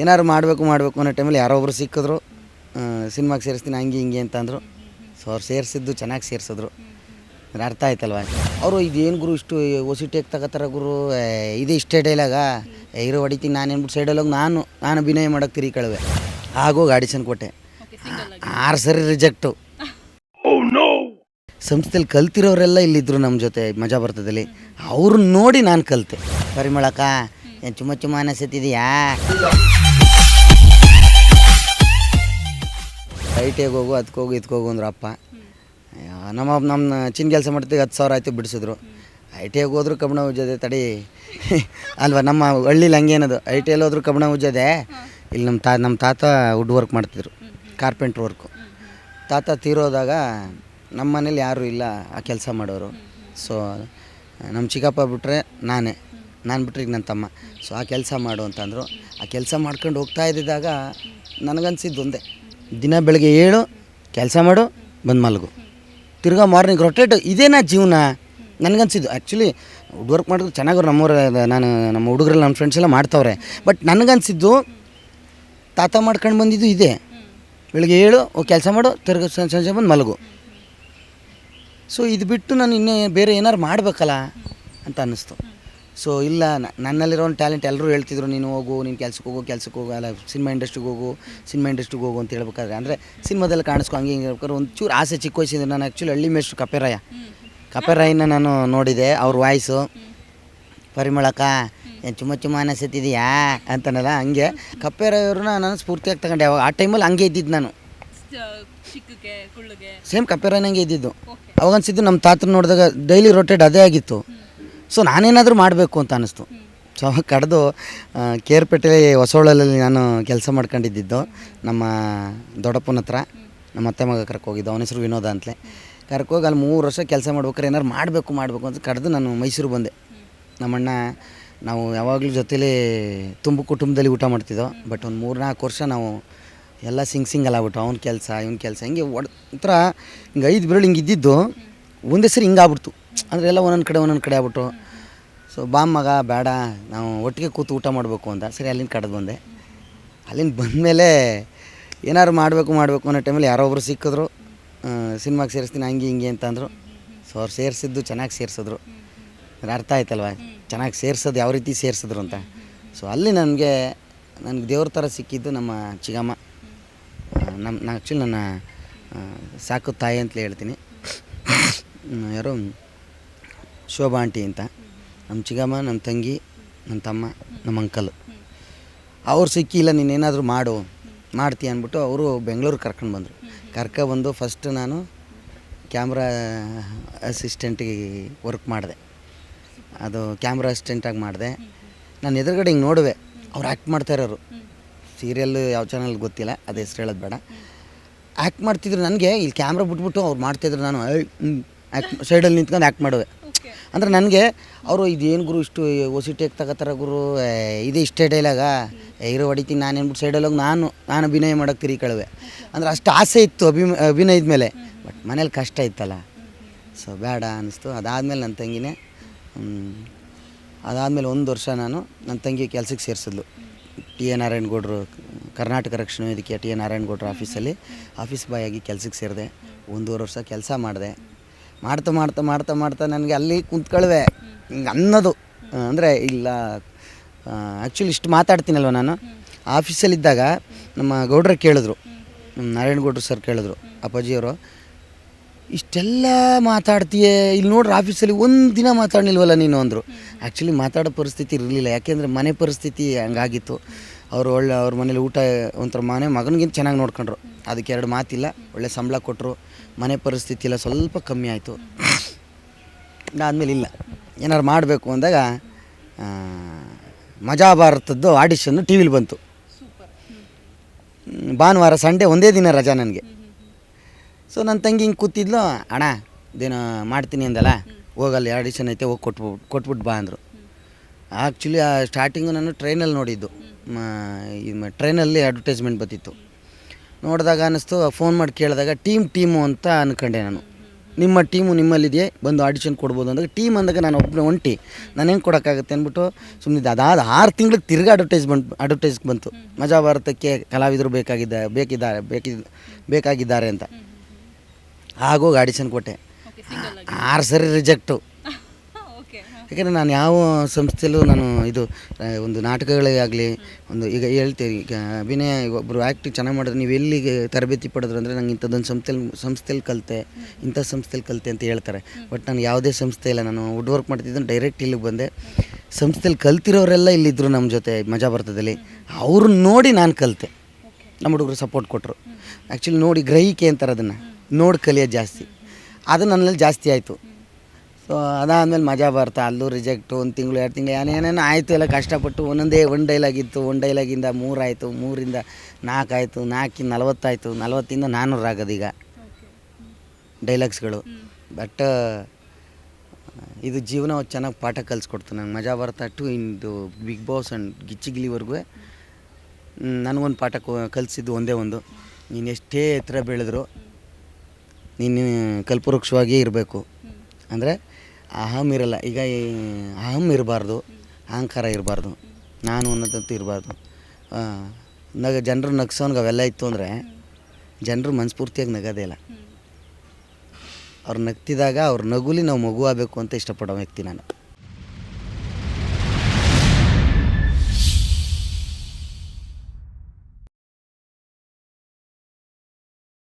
ಏನಾದ್ರು ಮಾಡಬೇಕು ಮಾಡಬೇಕು ಅನ್ನೋ ಟೈಮಲ್ಲಿ ಯಾರೋ ಒಬ್ಬರು ಸಿಕ್ಕಿದ್ರು. ಸಿನಿಮಾಗೆ ಸೇರಿಸ್ತೀನಿ ಹಂಗೆ ಹಿಂಗೆ ಅಂತಂದರು ಸೊ ಅವ್ರು ಸೇರಿಸಿದ್ದು ಚೆನ್ನಾಗಿ ಸೇರಿಸಿದ್ರು. ಅಂದ್ರೆ ಅರ್ಥ ಆಯ್ತಲ್ವ? ಅವರು ಇದೇನು ಗುರು ಇಷ್ಟು ಒಸಿ ಟೇಕ್ ತಗೋತಾರ ಗುರು? ಏ, ಇದು ಇಷ್ಟೇ ಡೈಲಾಗ ಇರೋ ಹೊಡಿತೀನಿ ನಾನು ಏನ್ಬಿಟ್ಟು ಸೈಡಲ್ಲಿ ಹೋಗಿ ನಾನು ನಾನು ಅಭಿನಯ ಮಾಡೋಕೆ ತಿರಿ ಕಳುವೆ. ಆಗೋಗಿ ಆಡಿಷನ್ ಕೊಟ್ಟೆ. ಆರು ಸರಿ ರಿಜೆಕ್ಟು ಸಂಸ್ಥೆಯಲ್ಲಿ ಕಲ್ತಿರೋರೆಲ್ಲ ಇಲ್ಲಿದ್ದರು ನಮ್ಮ ಜೊತೆ ಮಜಾ ಬರ್ತದಲ್ಲಿ. ಅವ್ರನ್ನ ನೋಡಿ ನಾನು ಕಲಿತೆ. ಪರಿಮಳಕ್ಕ ಏನು ಚುಮ್ಮ ಚುಮ್ಮ ಅನಿಸತ್ತಿದೆಯಾ? ಐ ಟಿ ಐಗೆ ಹೋಗು ಅದಕ್ಕೆ ಹೋಗು ಇದಕ್ಕೆ ಹೋಗು ಅಂದ್ರು ಅಪ್ಪ. ನಮ್ಮ ನಮ್ಮ ಚಿನ್ನ ಕೆಲಸ ಮಾಡ್ತೀವಿ ಹತ್ತು ಸಾವಿರ ಆಯಿತು ಬಿಡಿಸಿದ್ರು. ಐ ಟಿ ಐಗೆ ಹೋದ್ರು ಕಬ್ಬಣ ಉಜ್ಜೋದೆ ತಡಿ. ಅಲ್ವಾ, ನಮ್ಮ ಹಳ್ಳಿಲಿ ಹಂಗೇನದು ಐ ಟಿ ಐಲಿ ಹೋದ್ರು ಕಬ್ಬಣ ಉಜ್ಜೋದೆ. ಇಲ್ಲಿ ನಮ್ಮ ತಾ, ನಮ್ಮ ತಾತ ವುಡ್ ವರ್ಕ್ ಮಾಡ್ತಿದ್ರು. ಕಾರ್ಪೆಂಟ್ರ್ ವರ್ಕು ತಾತ ತೀರೋದಾಗ ನಮ್ಮ ಮನೇಲಿ ಯಾರೂ ಇಲ್ಲ ಆ ಕೆಲಸ ಮಾಡೋರು. ಸೊ ನಮ್ಮ ಚಿಕ್ಕಪ್ಪ ಬಿಟ್ಟರೆ ನಾನೇ. ನಾನು ಬಿಟ್ಟರೆ ಈಗ ನನ್ನ ತಮ್ಮ. ಸೊ ಆ ಕೆಲಸ ಮಾಡು ಅಂತಂದರು. ಆ ಕೆಲಸ ಮಾಡ್ಕೊಂಡು ಹೋಗ್ತಾ ಇದ್ದಿದ್ದಾಗ ನನಗನ್ಸಿದ್ದು ಒಂದೇ. ದಿನ ಬೆಳಗ್ಗೆ ಏಳು, ಕೆಲಸ ಮಾಡು, ಬಂದು ಮಲಗು. ತಿರ್ಗಾ ಮಾರ್ನಿಂಗ್ ರೊಟೇಟ್ ಇದೇನಾ ಜೀವನ. ನನಗನ್ಸಿದ್ದು. ಆ್ಯಕ್ಚುಲಿ ವರ್ಕ್ ಮಾಡಿದ್ರು ಚೆನ್ನಾಗಿ ನಮ್ಮವ್ರ ನಾನು ನಮ್ಮ ಹುಡುಗರೆಲ್ಲ, ನಮ್ಮ ಫ್ರೆಂಡ್ಸ್ ಎಲ್ಲ ಮಾಡ್ತವ್ರೆ. ಬಟ್ ನನಗನ್ಸಿದ್ದು, ತಾತ ಮಾಡ್ಕೊಂಡು ಬಂದಿದ್ದು ಇದೆ. ಬೆಳಗ್ಗೆ ಏಳು ಕೆಲಸ ಮಾಡು, ತಿರ್ಗ ಸಂಜೆ ಬಂದು ಮಲಗು. ಸೊ ಇದು ಬಿಟ್ಟು ನಾನು ಇನ್ನೇ ಬೇರೆ ಏನಾರು ಮಾಡಬೇಕಲ್ಲ ಅಂತ ಅನ್ನಿಸ್ತು. ಸೊ ಇಲ್ಲ ನನ್ನಲ್ಲಿರೋ ಒಂದು ಟ್ಯಾಲೆಂಟ್ ಎಲ್ಲರೂ ಹೇಳ್ತಿದ್ರು ನೀನು ಹೋಗು ನೀನು ಕೆಲ್ಸಕ್ಕೆ ಹೋಗು ಕೆಲ್ಸಕ್ಕೆ ಹೋಗು ಅಲ್ಲ ಸಿನಿಮಾ ಇಂಡಸ್ಟ್ರಿಗೆ ಹೋಗು ಸಿನಿಮಾ ಇಂಡಸ್ಟ್ರಿಗೆ ಹೋಗು ಅಂತ ಹೇಳ್ಬೇಕಾದ್ರೆ ಅಂದರೆ ಸಿನಿಮಾದಲ್ಲಿ ಕಾಣಿಸ್ಕೊ ಹಂಗೆ ಹಿಂಗೆ ಹೇಳ್ಬೇಕಾದ್ರೆ ಒಂಚೂರು ಆಸೆ ಚಿಕ್ಕ ವಯಸ್ಸಿಂದ ನಾನು ಆ್ಯಕ್ಚುಲಿ ಹಳ್ಳಿ ಮೇಷ್ಟ್ರು ಕಪೆರಾಯ ಕಪೆರಾಯನ್ನ ನಾನು ನೋಡಿದೆ ಅವ್ರ ವಾಯ್ಸು ಪರಿಮಳಕ್ಕ ಏನು ಚುಮ್ಮ ಚುಮ್ಮ ಅನಿಸತ್ತಿದೆಯಾ ಅಂತನಲ್ಲ ಹಂಗೆ. ಕಪ್ಪೆರಾಯವ್ರನ್ನ ನಾನು ಸ್ಫೂರ್ತಿಯಾಗಿ ತಗೊಂಡೆ ಅವಾಗ ಆ ಟೈಮಲ್ಲಿ ಹಂಗೆ ಇದ್ದಿದ್ದು ನಾನು. ಸೇಮ್ ಕಪ್ಪೆರಾಯನಂಗೆ ಇದ್ದಿದ್ದು. ಅವಾಗ ಅನ್ಸಿದ್ದು ನಮ್ಮ ತಾತನ ನೋಡಿದಾಗ ಡೈಲಿ ರೊಟೇಟ್ ಅದೇ ಆಗಿತ್ತು. ಸೊ ನಾನೇನಾದರೂ ಮಾಡಬೇಕು ಅಂತ ಅನ್ನಿಸ್ತು. ಸೊ ಕಡ್ದು ಕೇರ್ಪೇಟೆ ಹೊಸಳಲ್ಲಿ ನಾನು ಕೆಲಸ ಮಾಡ್ಕೊಂಡಿದ್ದಿದ್ದು ನಮ್ಮ ದೊಡ್ಡಪ್ಪನ ಹತ್ರ. ನಮ್ಮ ಅತ್ತೆ ಮಗ ಕರ್ಕೋಗಿದ್ದು ಅವನ ಹೆಸರು ವಿನೋದ ಅಂತಲೇ. ಕರ್ಕೋಗಿ ಅಲ್ಲಿ ಮೂರು ವರ್ಷ ಕೆಲಸ ಮಾಡ್ಬೇಕಾರೆ ಏನಾರು ಮಾಡಬೇಕು ಮಾಡಬೇಕು ಅಂತ ಕಡ್ದು ನಾನು ಮೈಸೂರು ಬಂದೆ. ನಮ್ಮಣ್ಣ, ನಾವು ಯಾವಾಗಲೂ ಜೊತೇಲಿ ತುಂಬ ಕುಟುಂಬದಲ್ಲಿ ಊಟ ಮಾಡ್ತಿದ್ದೋ, ಬಟ್ ಒಂದು ಮೂರು ನಾಲ್ಕು ವರ್ಷ ನಾವು ಎಲ್ಲ ಸಿಂಗ್ ಸಿಂಗಲ್ ಆಗ್ಬಿಟ್ಟು, ಅವ್ನ ಕೆಲಸ, ಇವ್ನ ಕೆಲಸ. ಹಿಂಗೆ ಒಡ್ ಒಂಥರ ಹಿಂಗೆ ಐದು ಬೆರಳು ಹಿಂಗೆ ಇದ್ದಿದ್ದು ಒಂದೇ ಸರಿ ಹಿಂಗಾಗ್ಬಿಡ್ತು ಅಂದರೆ ಎಲ್ಲ ಒಂದೊಂದು ಕಡೆ ಒಂದೊಂದು ಕಡೆ ಆಗ್ಬಿಟ್ಟು ಸೊ ಬಾ ಮಗ, ಬೇಡ, ನಾವು ಒಟ್ಟಿಗೆ ಕೂತು ಊಟ ಮಾಡಬೇಕು ಅಂತ. ಸರಿ, ಅಲ್ಲಿಂದ ಕಡ್ದು ಬಂದೆ. ಅಲ್ಲಿಂದ ಬಂದಮೇಲೆ ಏನಾದ್ರು ಮಾಡಬೇಕು ಮಾಡಬೇಕು ಅನ್ನೋ ಟೈಮಲ್ಲಿ ಯಾರೋ ಒಬ್ಬರು ಸಿಕ್ಕಿದ್ರು. ಸಿನಿಮಾಗೆ ಸೇರಿಸ್ತೀನಿ, ಹಂಗೆ, ಹಿಂಗೆ ಅಂತಂದರು ಸೊ ಅವ್ರು ಸೇರಿಸಿದ್ದು ಚೆನ್ನಾಗಿ ಸೇರಿಸಿದ್ರು. ಅಂದ್ರೆ ಅರ್ಥ ಆಯ್ತಲ್ವ? ಚೆನ್ನಾಗಿ ಸೇರ್ಸೋದು ಯಾವ ರೀತಿ ಸೇರಿಸಿದ್ರು ಅಂತ. ಸೊ ಅಲ್ಲಿ ನನಗೆ ನನಗೆ ದೇವ್ರ ಥರ ಸಿಕ್ಕಿದ್ದು ನಮ್ಮ ಚಿಗಮ್ಮ. ನಮ್ಮ ನಾನು ಆ್ಯಕ್ಚುಲಿ ನನ್ನ ಸಾಕು ತಾಯಿ ಅಂತಲೇ ಹೇಳ್ತೀನಿ. ಯಾರು ಶೋಭಾ ಆಂಟಿ ಅಂತ. ನಮ್ಮ ಚಿಗಮ್ಮ, ನಮ್ಮ ತಂಗಿ ನನ್ನ ತಮ್ಮ, ನಮ್ಮ ಅಂಕಲ್. ಅವ್ರು ಸಿಕ್ಕಿಲ್ಲ ನೀನೇನಾದರೂ ಮಾಡು ಮಾಡ್ತೀಯ ಅಂದ್ಬಿಟ್ಟು ಅವರು ಬೆಂಗಳೂರಿಗೆ ಕರ್ಕೊಂಡು ಬಂದರು. ಕರ್ಕೊಬಂದು ಫಸ್ಟ್ ನಾನು ಕ್ಯಾಮ್ರಾ ಅಸಿಸ್ಟೆಂಟಿಗೆ ವರ್ಕ್ ಮಾಡಿದೆ. ಅದು ಕ್ಯಾಮ್ರಾ ಅಸಿಸ್ಟೆಂಟಾಗಿ ಮಾಡಿದೆ. ನಾನು ಎದುರುಗಡೆ ಹಿಂಗೆ ನೋಡುವೆ, ಅವ್ರು ಆ್ಯಕ್ಟ್ ಮಾಡ್ತಾ ಇರೋರು. ಸೀರಿಯಲ್ ಯಾವ ಚಾನಲ್ ಗೊತ್ತಿಲ್ಲ, ಅದು ಹೆಸ್ರು ಹೇಳೋದು ಬೇಡ. ಆ್ಯಕ್ಟ್ ಮಾಡ್ತಿದ್ರು ನನಗೆ, ಇಲ್ಲಿ ಕ್ಯಾಮ್ರಾ ಬಿಟ್ಬಿಟ್ಟು ಅವ್ರು ಮಾಡ್ತಿದ್ರು. ನಾನು ಆ್ಯಕ್ಟ್ ಸೈಡಲ್ಲಿ ನಿಂತ್ಕೊಂಡು ಆ್ಯಕ್ಟ್ ಮಾಡುವೆ. ಅಂದರೆ ನನಗೆ ಅವರು ಇದೇನು ಗುರು ಇಷ್ಟು ಒಸಿ ಟೇಕ್ ತಗೋತಾರ ಗುರು ಇದು ಇಷ್ಟೇ ಡೈಲಾಗ ಇರೋ ಹೊಡಿತೀನಿ ನಾನು ಏನ್ಬಿಟ್ಟು ಸೈಡಲ್ಲಿ ಹೋಗಿ ನಾನು ನಾನು ಅಭಿನಯ ಮಾಡೋಕ್ಕೆ ತಿರುಗಿ ಕಳುವೆ. ಅಂದರೆ ಅಷ್ಟು ಆಸೆ ಇತ್ತು ಅಭಿಮ ಅಭಿನಯದ ಮೇಲೆ. ಬಟ್ ಮನೇಲಿ ಕಷ್ಟ ಇತ್ತಲ್ಲ? ಸೊ ಬೇಡ ಅನ್ನಿಸ್ತು ಅದಾದಮೇಲೆ ನನ್ನ ತಂಗಿನೇ ಅದಾದಮೇಲೆ ಒಂದು ವರ್ಷ ನಾನು ನನ್ನ ತಂಗಿ ಕೆಲಸಕ್ಕೆ ಸೇರಿಸಿದ್ಲು. ಟಿ ಎ ನಾರಾಯಣಗೌಡರು ಕರ್ನಾಟಕ ರಕ್ಷಣಾ ವೇದಿಕೆ ಟಿ ಎ ನಾರಾಯಣಗೌಡರ ಆಫೀಸಲ್ಲಿ ಆಫೀಸ್ ಬಾಯ್ ಆಗಿ ಕೆಲಸಕ್ಕೆ ಸೇರಿದೆ. ಒಂದೂವರೆ ವರ್ಷ ಕೆಲಸ ಮಾಡಿದೆ. ಮಾಡ್ತಾ ಮಾಡ್ತಾ ಮಾಡ್ತಾ ಮಾಡ್ತಾ ನನಗೆ ಅಲ್ಲಿ ಕುಂತ್ಕೊಳ್ವೆ. ಹಿಂಗೆ ಅನ್ನೋದು. ಅಂದರೆ ಇಲ್ಲ ಆ್ಯಕ್ಚುಲಿ ಇಷ್ಟು ಮಾತಾಡ್ತೀನಲ್ವ ನಾನು. ಆಫೀಸಲ್ಲಿದ್ದಾಗ ನಮ್ಮ ಗೌಡ್ರ ಕೇಳಿದ್ರು. ನಾರಾಯಣ್ ಗೌಡ್ರು ಸರ್ ಕೇಳಿದ್ರು ಅಪ್ಪಾಜಿಯವರು ಇಷ್ಟೆಲ್ಲ ಮಾತಾಡ್ತೀಯೇ? ಇಲ್ಲಿ ನೋಡ್ರಿ ಆಫೀಸಲ್ಲಿ ಒಂದು ದಿನ ಮಾತಾಡಲಿಲ್ವಲ್ಲ ನೀನು ಅಂದರು. ಆ್ಯಕ್ಚುಲಿ ಮಾತಾಡೋ ಪರಿಸ್ಥಿತಿ ಇರಲಿಲ್ಲ. ಯಾಕೆಂದರೆ ಮನೆ ಪರಿಸ್ಥಿತಿ ಹಂಗಾಗಿತ್ತು. ಅವರು ಒಳ್ಳೆ ಅವ್ರ ಮನೇಲಿ ಊಟ ಒಂಥರ ಮನೆ ಮಗನಿಗಿಂತ ಚೆನ್ನಾಗಿ ನೋಡ್ಕೊಂಡ್ರು. ಅದಕ್ಕೆ ಎರಡು ಮಾತಿಲ್ಲ, ಒಳ್ಳೆ ಸಂಬಳ ಕೊಟ್ಟರು ಮನೆ ಪರಿಸ್ಥಿತಿ ಎಲ್ಲ ಸ್ವಲ್ಪ ಕಮ್ಮಿ ಆಯಿತು. ಅದಾದಮೇಲೆ ಇಲ್ಲ. ಏನಾರು ಮಾಡಬೇಕು ಅಂದಾಗ ಮಜಾ ಭಾರತದ್ದು ಆಡಿಷನ್ನು ಟಿ ವಿಲಿ ಬಂತು ಭಾನುವಾರ ಸಂಡೇ ಒಂದೇ ದಿನ ರಜಾ ನನಗೆ. ಸೊ ನನ್ನ ತಂಗಿ ಹಿಂಗೆ ಕೂತಿದ್ಲು, ಅಣ್ಣ ದಿನ ಮಾಡ್ತೀನಿ ಅಂದಲ್ಲ, ಹೋಗಲ್ಲ, ಆಡಿಷನ್ ಐತೆ, ಹೋಗಿ ಕೊಟ್ಬಿಟ್ಟು ಕೊಟ್ಬಿಟ್ಟು ಬಾ ಅಂದರು. ಆ್ಯಕ್ಚುಲಿ ಆ ಸ್ಟಾರ್ಟಿಂಗು ನಾನು ಟ್ರೈನಲ್ಲಿ ನೋಡಿದ್ದು. ಟ್ರೈನಲ್ಲಿ ಅಡ್ವರ್ಟೈಸ್ಮೆಂಟ್ ಬರ್ತಿತ್ತು ನೋಡಿದಾಗ ಅನ್ನಿಸ್ತು ಫೋನ್ ಮಾಡಿ ಕೇಳಿದಾಗ ಟೀಮ್ ಟೀಮು ಅಂತ ಅಂದ್ಕೊಂಡೆ ನಾನು. ನಿಮ್ಮ ಟೀಮು ನಿಮ್ಮಲ್ಲಿದೆಯೇ? ಬಂದು ಆಡಿಷನ್ ಕೊಡ್ಬೋದು ಅಂದಾಗ ಟೀಮ್ ಅಂದಾಗ ನಾನು ಒಬ್ಬನೇ ಒಂಟಿ. ನಾನು ಹೆಂಗೆ ಕೊಡೋಕ್ಕಾಗುತ್ತೆ ಅಂದ್ಬಿಟ್ಟು ಸುಮ್ಮನೆ ಅದಾದ ಆರು ತಿಂಗಳಿಗೆ ತಿರ್ಗಿ ಅಡ್ವರ್ಟೈಸ್ ಬಂತು ಅಡ್ವರ್ಟೈಸ್ ಬಂತು. ಮಜಾ ಭಾರತಕ್ಕೆ ಕಲಾವಿದರು ಬೇಕಾಗಿದ್ದ ಬೇಕಿದ್ದಾರೆ ಬೇಕಿದ್ದ ಬೇಕಾಗಿದ್ದಾರೆ ಅಂತ. ಆಗೋಗಿ ಆಡಿಷನ್ ಕೊಟ್ಟೆ. ಆರು ಸರಿ ರಿಜೆಕ್ಟು ಯಾಕಂದರೆ ನಾನು ಯಾವ ಸಂಸ್ಥೆಯಲ್ಲೂ ನಾನು ಇದು ಒಂದು ನಾಟಕಗಳೇ ಆಗಲಿ, ಒಂದು ಈಗ ಹೇಳ್ತೀವಿ ಈಗ ಅಭಿನಯ ಒಬ್ಬರು ಆ್ಯಕ್ಟಿಂಗ್ ಚೆನ್ನಾಗಿ ಮಾಡಿದ್ರೆ ನೀವು ಎಲ್ಲಿಗೆ ತರಬೇತಿ ಪಡೆದ್ರು ಅಂದರೆ ನಂಗೆ ಇಂಥದ್ದೊಂದು ಸಂಸ್ಥೆಲಿ ಸಂಸ್ಥೆಲಿ ಕಲಿತೆ, ಇಂಥ ಸಂಸ್ಥೆಲಿ ಕಲಿತೆ ಅಂತ ಹೇಳ್ತಾರೆ. ಬಟ್ ನಾನು ಯಾವುದೇ ಸಂಸ್ಥೆ ಇಲ್ಲ, ನಾನು ವುಡ್ ವರ್ಕ್ ಮಾಡ್ತಿದ್ದೆ ಡೈರೆಕ್ಟ್ ಇಲ್ಲಿಗೆ ಬಂದೆ. ಸಂಸ್ಥೆಲಿ ಕಲ್ತಿರೋರೆಲ್ಲ ಇಲ್ಲಿದ್ದರು ನಮ್ಮ ಜೊತೆ ಮಜಾ ಬರ್ತದಲ್ಲಿ ಅವ್ರನ್ನ ನೋಡಿ ನಾನು ಕಲಿತೆ. ನಮ್ಮ ಹುಡುಗರು ಸಪೋರ್ಟ್ ಕೊಟ್ಟರು ಆ್ಯಕ್ಚುಲಿ ನೋಡಿ ಗ್ರಹಿಕೆ ಅಂತಾರೆ ಅದನ್ನು. ನೋಡಿ ಕಲಿಯೋದು ಜಾಸ್ತಿ. ಅದು ನನ್ನಲ್ಲಿ ಜಾಸ್ತಿ ಆಯಿತು. ಸೊ ಅದಾದಮೇಲೆ ಮಜಾ ಬರ್ತಾ, ಅಲ್ಲೂ ರಿಜೆಕ್ಟು ಒಂದು ತಿಂಗಳು, ಎರಡು ತಿಂಗಳು ಏನೇನೇನೋ ಆಯಿತು ಎಲ್ಲ ಕಷ್ಟಪಟ್ಟು, ಒಂದೊಂದೇ ಒನ್ ಡೈಲಾಗ್ ಇತ್ತು ಡೈಲಾಗಿಂದ ಮೂರಾಯಿತು ಮೂರಿಂದ ನಾಲ್ಕಾಯಿತು ನಾಲ್ಕಿಂದ ನಲವತ್ತಾಯಿತು ನಲವತ್ತಿಂದ ನಾನ್ನೂರು ಆಗೋದು ಈಗ. ಡೈಲಾಗ್ಸ್ಗಳು ಬಟ್ ಇದು ಜೀವನ ಚೆನ್ನಾಗಿ ಪಾಠ ಕಲಿಸ್ಕೊಡ್ತು ನಂಗೆ. ಮಜಾ ಬರ್ತಾ ಟು ಇಂದು ಬಿಗ್ ಬಾಸ್ ಆ್ಯಂಡ್ ಗಿಚ್ಚಿಗಿಲಿವರೆಗೂ. ನನಗೊಂದು ಪಾಠ ಕಲಿಸಿದ್ದು ಒಂದೇ ಒಂದು. ನೀನು ಎಷ್ಟೇ ಎತ್ತರ ಬೆಳೆದ್ರು, ನೀನು ಕಲ್ಪವೃಕ್ಷವಾಗಿಯೇ ಇರಬೇಕು. ಅಂದರೆ ಅಹಂ ಇರಲ್ಲ. ಈಗ ಅಹಂ ಇರಬಾರ್ದು, ಅಹಂಕಾರ ಇರಬಾರ್ದು, ನಾನು ಅನ್ನೋದಂತೂ ಇರಬಾರ್ದು. ನಗ, ಜನರು ನಗ್ಸೋನ್ಗೆ ಅವೆಲ್ಲ ಇತ್ತು ಅಂದರೆ ಜನರು ಮನಸ್ಫೂರ್ತಿಯಾಗಿ ನಗೋದೇ ಇಲ್ಲ. ಅವ್ರು ನಗ್ತಿದಾಗ ಅವ್ರ ನಗುಲಿ ನಾವು ಮಗು ಆಗಬೇಕು ಅಂತ ಇಷ್ಟಪಡೋ ವ್ಯಕ್ತಿ ನಾನು.